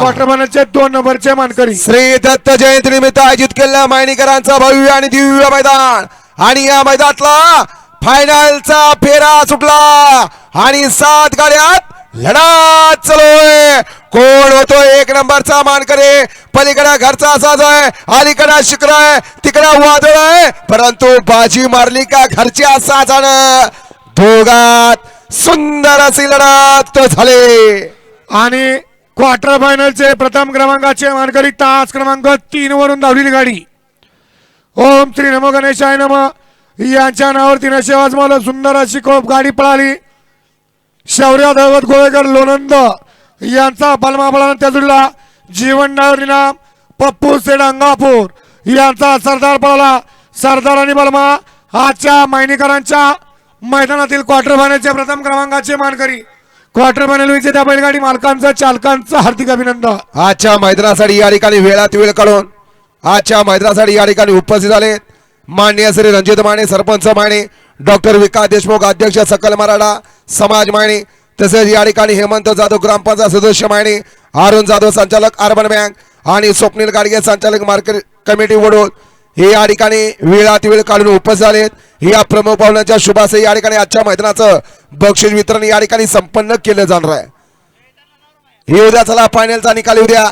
Quarter फायनलचे दोन नंबरचे मानकरी. श्री दत्त जयंती निमित्त आयोजित केलेल्या मायनीकरांचा भव्य आणि दिव्य मैदान. आणि या मैदानातला फायनलचा फेरा सुटला. आणि सात गाड्यात लढा चालूय कोण होतो एक नंबरचा मानकरी? पलीकडे घरचा साज आहे अलीकडे शुक्र आहे तिकडे वादळ आहे. परंतु बाजी मारली का घरच्या साजानं? दोघात सुंदर अशी लढत झाली. आणि क्वार्टर फायनलचे प्रथम क्रमांकाचे मानकरी तास क्रमांक तीन वरून धावलेली गाडी. ओम श्री नमो गणेशाय नम. यांच्या नावावर तिने शेवाजमाला सुंदर अशी कोप गाडी पळाली. शौर्य दैवत गोळेकर लोणंद यांचा बलमाबळानं त्याजुडला जीवन डायवर इनाम पप्पू सेड अंगापूर यांचा सरदार पळाला. सरदार आणि बलमा आजच्या मायनीकरांच्या मैदानातील क्वार्टर फायनलच्या प्रथम क्रमांकाचे मानकरी. क्वार्टर फायनल विजेत्या बैलगाडी मालकांचं चालकांचं हार्दिक अभिनंदन. आजच्या मैदानासाठी या ठिकाणी वेळात वेळ काढून आजच्या मैदानासाठी या ठिकाणी उपस्थित झाले मान्य श्री रणजित माने सरपंच माने डॉक्टर विकास देशमुख अध्यक्ष सकल मराठा समाज माने तसेच या ठिकाणी हेमंत जाधव ग्रामपंचायत सदस्य माने अरुण जाधव संचालक अर्बन बँक आणि स्वप्नील गाडगे संचालक मार्केट कमिटी वडोद हे या ठिकाणी वेळात वेळ काढून उपस्थित झालेत. या प्रमुख पाहुण्यांच्या शुभाशय या ठिकाणी आजच्या मैदानाचं बक्षीस वितरण या ठिकाणी संपन्न केलं जाणार आहे. हे उद्या चला फायनलचा निकाल उद्या